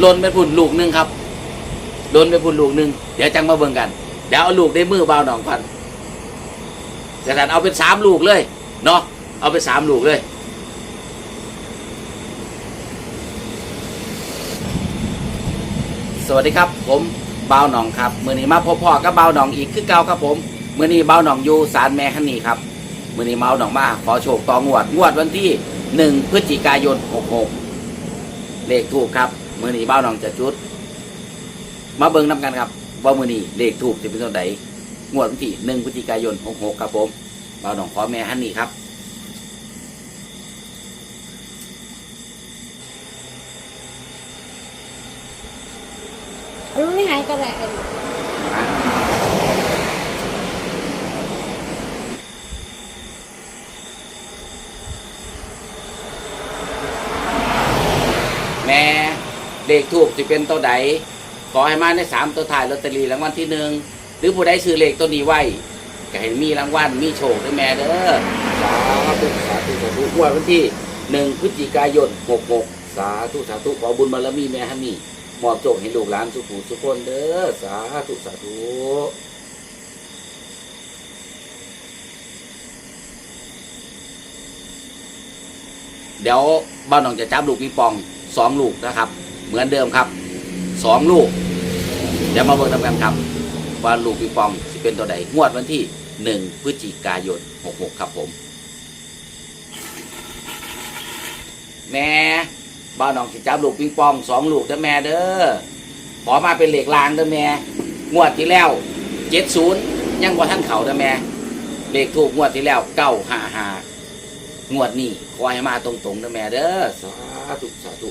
หล่นไปพุ่นลูกหนึ่งครับหล่นไปพุ่นลูกหนึ่งเดี๋ยวจังมาเบิ่งกัน เดี๋ยวเอาลูกได้มือเบาหนองพันแต่ท่านเอาเป็นสามลูกเลยเนาะเอาไปสามลูกเลย สวัสดีครับ ผมเบาหนองครับมือนี้มาพบพ่อกับเบาหนองอีกคือเก่าครับผมมือนี้เบาหนองอยู่สารแม่ฮันนี่ครับมือนี้บ่าหนองมาขอโชคต่องวดงวดวันที่หนึ่งพฤศจิกายนหกหกเลขถูกครับ มือนี้บ้าวหนองจะจุด มาเบิ้งน้กันครับว่ามือนี้เลขถูกจะเป็นตัวไหนงวดวันที่หนึ่งพฤศจิกายนหกหกครับผมบ้าวหนองขอแม่ฮันนี่ครับ รู้ไม่หายก็ได้ แม่ เลขทูบจะเป็นตัวใดขอให้มาในสามตัวถ่ายลอตเตอรี่รางวัลที่หนึ่งหรือผู้ใดซื้อเลขตัวนี้ไว้ก็ให้มีรางวัลมีโชคด้วยแม่เด้อสาธุสาธุสาธุงวดวันที่หนึ่งพฤศจิกายนหกหกสาธุสาธุขอบุญบารมีแม่ฮันนี่มอบโชคให้ลูกหลานสุขุสุขคนเด้อสาธุสาธุเดี๋ยวบ้านน้องจะจับลูกปิงปองสองลูกนะครับ เหมือนเดิมครับสองลูก เดี๋ยวมาเบิ่งทำกันครับว่าลูกปิงปองจะเป็นตัวใดงวดวันที่หนึ่งพฤศจิกายนหกหกครับผม แม่บ้านน้องสิจับลูกปิงปองสองลูกเด้อแม่เด้อขอมาเป็นเหล็กลางเด้อแม่งวดที่แล้วเจ็ดศูนย์ยังบ่ท่านเขาเด้อแม่เลขถูกงวดที่แล้วเก้าห้าห้างวดนี้ขอให้มาตรงๆเด้อแม่เด้อสาธุสาธุ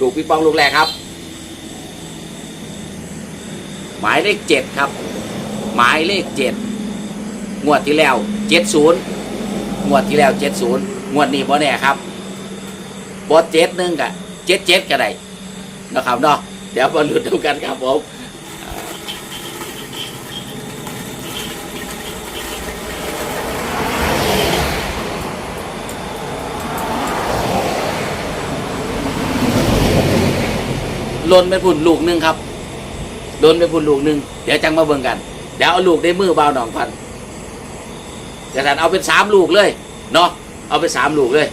ลูกปิงปองลูกแรกครับ หมายเลขเจ็ดครับ หมายเลขเจ็ดงวดที่แล้วเจ็ดศูนย์งวดที่แล้วเจ็ดศูนย์งวดนี้บ่แน่ครับบอเจ็ดหนึ่งกะเจ็ดเจ็ดก็ได้นะครับเนาะเดี๋ยวมาลุ้นดูกันครับผม ล่นไปพุ่นลูกหนึ่งครับล่นไปพุ่นลูกหนึ่งเดี๋ยวจังมาเบิ่งกัน เดี๋ยวเอาลูกได้มือเบาหนองพันแต่ท่านเอาเป็นสามลูกเลยเนาะเอาไปสามลูกเลย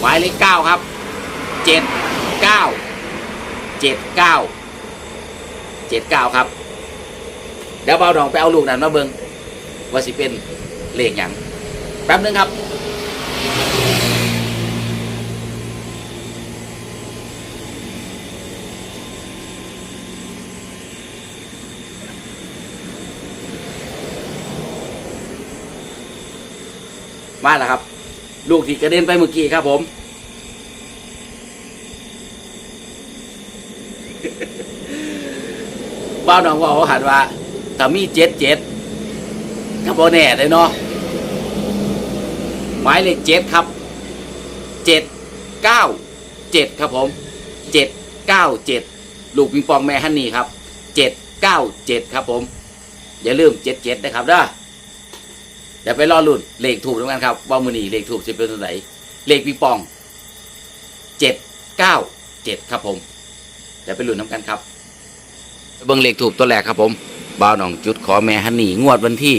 หมายเลขเก้าครับเจ็ดเก้าเจ็ดเก้าเจ็ดเก้าครับ เดี๋ยวเบาดองไปเอาลูกนั้นมาเบิงว่าสิเป็นเลขอย่างแป๊บนึงครับ มาแล้วครับ ลูกที่กระเด็นไปเมื่อกี้ครับผม บ้าวน้องว่าเขาหันว่าถ้ามีเจ็ดเจ็ดก็บอแน่เลยเนาะหมายเลขเจ็ดครับเจ็ดเก้าเจ็ดครับผมเจ็ดเก้าเจ็ดลูกปิงปองแม่ฮันนี่ครับเจ็ดเก้าเจ็ดครับผม อย่าลืมเจ็ดเจ็ดนะครับเด้อ เดี๋ยวไปรอรุ่นเลขถูกด้วยกันครับว่ามือนีเลขถูกจะเป็นตัวไหนเลขปิงปองเจ็ดเก้าเจ็ดครับผมเดี๋ยวไปลุ้นน้ำกันครับ เบิ้งเลขถูกตัวแรกครับผมบ่าวหนองจุดขอแม่ฮันนี่งวดวันที่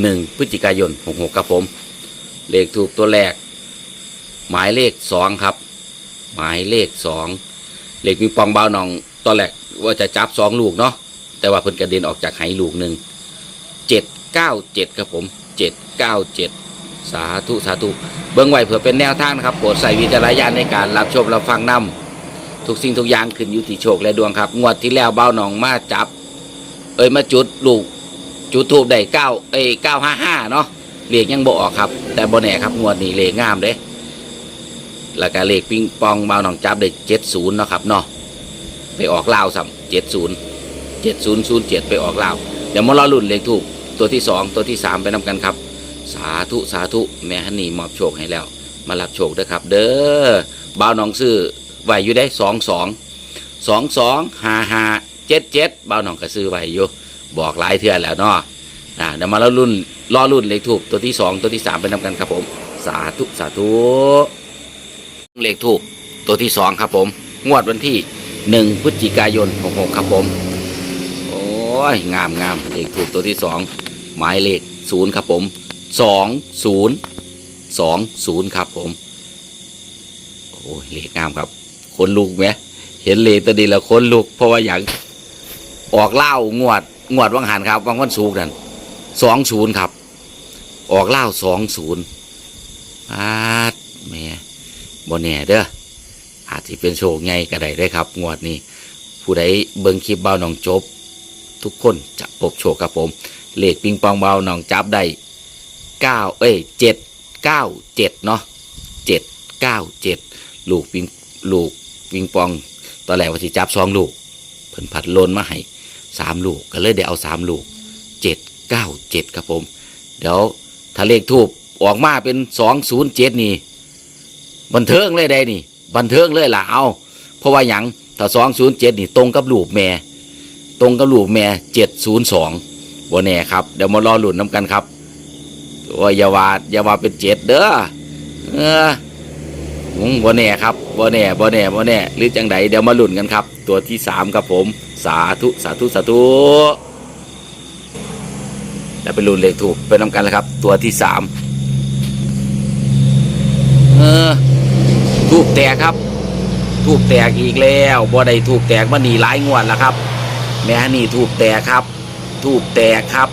หนึ่งพฤศจิกายนหกหกครับผม เลขถูกตัวแรก หมายเลขสองครับ หมายเลขสองเลขปิงปองบ่าวหนองตัวแรกว่าจะจับสองลูกเนาะแต่ว่าเพิ่นกระเด็นออกจากไหลูกหนึ่งเจ็ด เก้าเจ็ดครับผมเจ็ดเก้าเจ็ดสาธุสาธุเบื้องไว้เผื่อเป็นแนวทางนะครับโปรดใส่วิจารณญาณในการรับชมรับฟังนำทุกสิ่งทุกอย่างขึ้นอยู่ที่โชคและดวงครับ งวดที่แล้วเบ้าหนองมาจับ เอ้ยมาจุดลูกจุดทูบได้เก้าเอ้ยเก้าห้าห้าเนาะเลขยังบ่ออกครับ แต่บ่แน่ครับงวดนี้เลขงามเด้แล้วก็เลขปิงปองเบ้าหนองจับได้เจ็ดศูนย์เนาะครับเนาะไปออกลาวซ้ำเจ็ดศูนย์เจ็ดศูนย์ศูนย์เจ็ดไปออกลาวเดี๋ยวมารอลุ่นเลขถูก ตัวที่สองตัวที่สามไปนำกันครับ สาธุสาธุแม่ฮันนี่มอบโชคให้แล้ว มารับโชคด้อครับ เด้อบ่าวหนองซื้อไว้อยู่ได้สองสองสองสองห้าห้าเจ็ดเจ็ดบ่าวหนองก็ซื้อไว้อยู่บอกหลายเทื่อแล้วเนาะอ่าเดี๋ยวมาแล้วรุ่นรอรุ่นเลขถูกตัวที่สองตัวที่สามไปนำกันครับผม สาธุสาธุเลขถูกตัวที่สองครับผม งวดวันที่หนึ่งพฤศจิกายนหกหกครับผม ยงามงามเลขถูกตัวที่สองหมายเลขศูนย์ครับผมสองศูนย์สองศูนย์ครับผมโอ้ยเลขงามครับคนลุกไหมเห็นเลขตัวดีแล้วคนลุกเพราะว่าอย่างออกเล่างวดงวดวังหันครับวังวันสูกนั่นสองศูนย์ครับ ออกเล่าสองศูนย์อาดแม่บ่แน่เด้ออาจจะเป็นโชคไงก็ได้ได้ครับ งวดนี้ ผู้ใดเบิ่งคลิปเบาหนองจบ ทุกคนจะพบโชคครับผม เลขปิงปองเบาหนองจับได้เก้าเอ้ยเจ็ดเก้าเจ็ดเนาะเจ็ดเก้าเจ็ดลูกปิงลูกปิงปอง ตอนแรกว่าสิจับสองลูกเพิ่นผัดโลนมาให้สามลูกก็เลยได้เอาสามลูกเจ็ดเก้าเจ็ดครับผม เดี๋ยวถ้าเลขทูบออกมาเป็นสองศูนย์เจ็ดนี่บันเทิงเลยได้นี่ บันเทิงเลยล่ะเอา เพราะว่าหยังถ้าสองศูนย์เจ็ดนี่ตรงกับลูกแม่ ตรงกับลูกแม่เจ็ดศูนย์สองบัแน่ครับเดี๋ยวมารอหลุนน้ำกันครับว่าอย่าว่าอย่าว่าเป็นเจ็ดเด้อเออบ่แน่ครับบ่แน่บ่แน่บ่แน่หรือจังใดเดี๋ยวมาหลุนกันครับ ตัวที่สามครับผม สาธุสาธุสาธุแล้วไปลุ้นเลขถูกไปนำกันแล้วครับ ตัวที่สามเออทูบแตกครับทูบแตกอีกแล้วบ่ได้ทูบแตกมาหนีหลายงวดแล้วครับ แม่นี่ทูบแตกครับทูบแตกครับ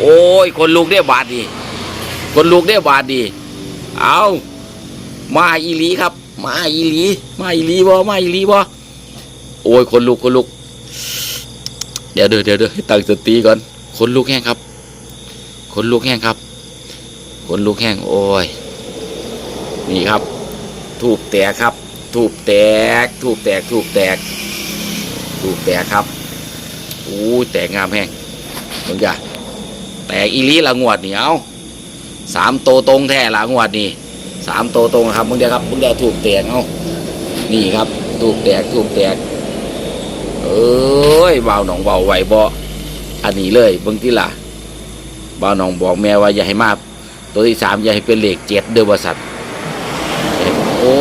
โอ้ย คนลูกได้บาดดี คนลูกได้บาดดี เอามาอีหลีครับ มาอีหลี มาอีหลีบ่มาอีหลีบ่โอ้ย คนลูกคนลูก เดี๋ยวเดี๋ยวเดี๋ยวเดี๋ยวให้ตั้งสติก่อน คนลูกแห้งครับ คนลูกแห้งครับ คนลูกแห้งโอ้ย นี่ครับทูบแตกครับทูบแตกทูบแตกทูบแตกทูบแตกครับ อู้ยแตกงามแห้งมึงจ้ะแตกอีลีละงวดนี่เอาสามโตตรงแท้ละงวดนี่สามโตตรงครับมึงเดียครับมึงเดียถูกแตกเอานี่ครับถูกแตกถูกแตกเอ้ยเบาหนองเบาไหวบ่อันนี้เลยเบิ่งที่ล่ะเบาหนองบอกแม่ว่าอย่าให้มาตัวที่สามอย่าให้เป็นเหลขเจ็ดเด้อบริษัทโอ้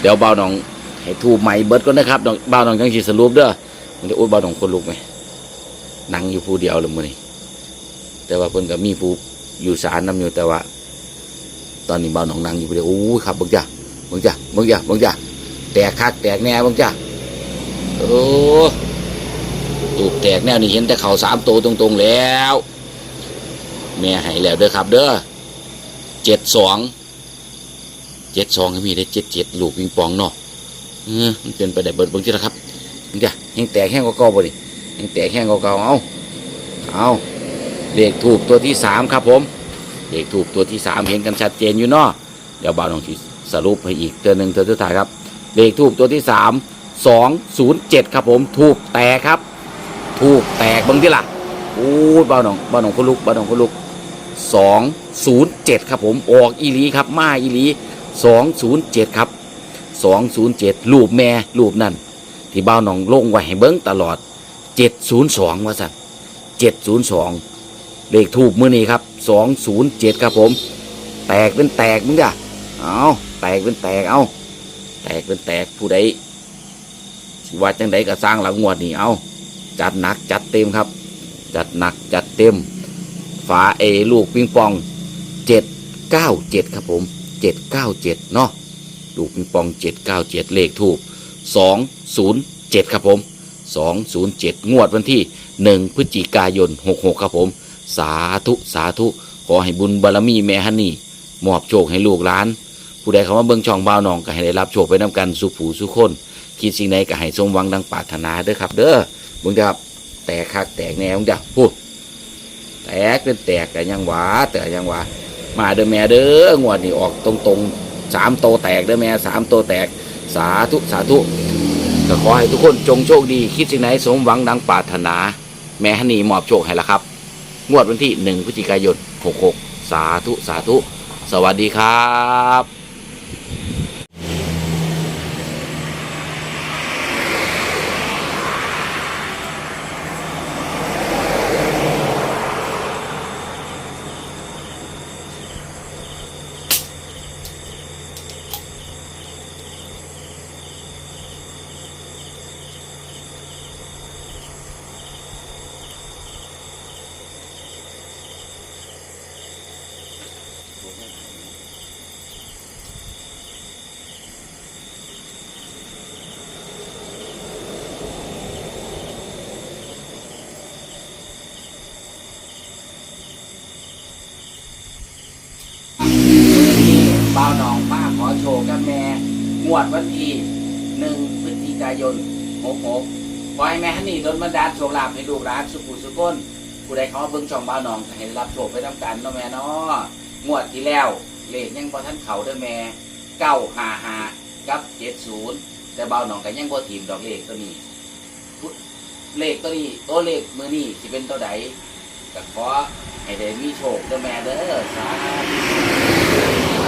เดี๋ยวเบาหนองให้ทูบใหม่เบิดก่อนนะครับน้องเบาหนองจังสิสรุปเด้อ มันจะโอ้ยเบาหนองคนลุกไหมนั่งอยู่ผู้เดียวเลยมื้อนี้แต่ว่าเพิ่นก็มีผู้อยู่ศาลนํอยู่แต่ว่า ตอนนี้เบาหนองนั่งอยู่ผู้เดียวโอ้ยครับเบิ่งจ้ะเบิ่งจ้ะเบิ่งจ้ะเบิ่งจ้ะแตกคักแตกแน่เบิ่งจ้ะโอ้ตูกแตกแนวนี้เห็นแต่เขาสามตัวตรงๆแล้ว แม่ให้แล้วเด้อครับ เด้อเจ็ดสองเจ็ดสองก็มีได้เจ็ดเจ็ดลูกปิงปองเนาะเออมันเป็นไปได้เบิดเบิ่งที่ละครับ นี่จ้ะแห้งแตกแห้งกว่าเก่าบ่ดิแห้งแตกแห้งกว่าเก่าเอาเอาเลขถูกตัวที่สามครับผมเลขถูกตัวที่สามเห็นกันชัดเจนอยู่เนาะเดี๋ยวบ่าวน้องที่สรุปให้อีกเตือนหนึ่งเตือนสุดท้ายครับเลขถูกตัวที่สามสองศูนย์เจ็ดครับผมถูกแตกครับ ถูกแตกบางทีล่ะโอ้บ้านหนองบ้านหนองคนลุกบ้านหนองคนลุกสองศูนย์เจ็ดครับผมออกอีลีครับมาอีลีสองศูนย์เจ็ดครับสองศูนย์เจ็ดรูปแม่รูปนั่น ที่บ้านหนองลงไว้ให้เบิ้งตลอด 702 ว่าสั่น702 เลขทูบมือนี้ครับ 207 ครับผม แตกเป็นแตกมึงจ้ะเอาแตกเป็นแตกเอาแตกเป็นแตกผู้ใดว่าจังไดก็สร้างหลังงวดนี่เอาจัดหนักจัดเต็มครับ จัดหนักจัดเต็ม ฝาเอลูกปิงปอง 797 ครับผม 797 เนาะลูกปิงปอง 797 เลขทูบ 207 ครับผม 207 งวดวันที่ 1 พฤศจิกายน 66 ครับผม สาธุสาธุ ขอให้บุญบารรมีแม่ฮันนี่ มอบโชคให้ลูกหลาน ผู้ใดคำว่าเบิ่งช่องบ่าวน้องก็ให้ได้รับโชคไปน้ากันสุผูสุคนคิดสิ่งใดก็ให้สมหวังดังปรารถนาเด้อครับ เด้อบุญครับ แตกคักแตกแนวจ้ะพูดแตกเป็นแตกแต่ยังหวาแต่ยังหวามาเด้อแม่เด้องวดนี่ออกตรงๆสามโตแตกเด้อแม่สามโตแตก สาธุสาธุก็ขอให้ทุกคนจงโชคดี คิดสิ่งไหนสมหวังดังปรารถนา แม่ฮันนี่มอบโชคให้ละครับ งวดวันที่หนึ่งพฤศจิกายนหกหกสาธุสาธุ สวัสดีครับ บ่าหนองมาขอโชว์กับแม่งวดวันที่หนึ่งพฤศจิกายนหกหกขอให้แม่ฮันนี่โดนบันดาลโชคลาภให้ลูกหลานสุขุสุขคนผู้ใดเขาเบิ่งช่องบ่าหนองก็ให้รับโชคไปทำกันเนาะแม่เนาะงวดที่แล้วเลขยังบ่ทันเขาเด้อแม่เก้าห้าห้ากับเจ็ดศูนย์แต่บ่าหนองก็ยังบ่ทีมดอกเลขตัวนี้เลขตัวนี้ตัวเลขมือนี้สิเป็นตัวใดก็ขอให้ได้มีโชคเด้อแม่เด้อสาธุ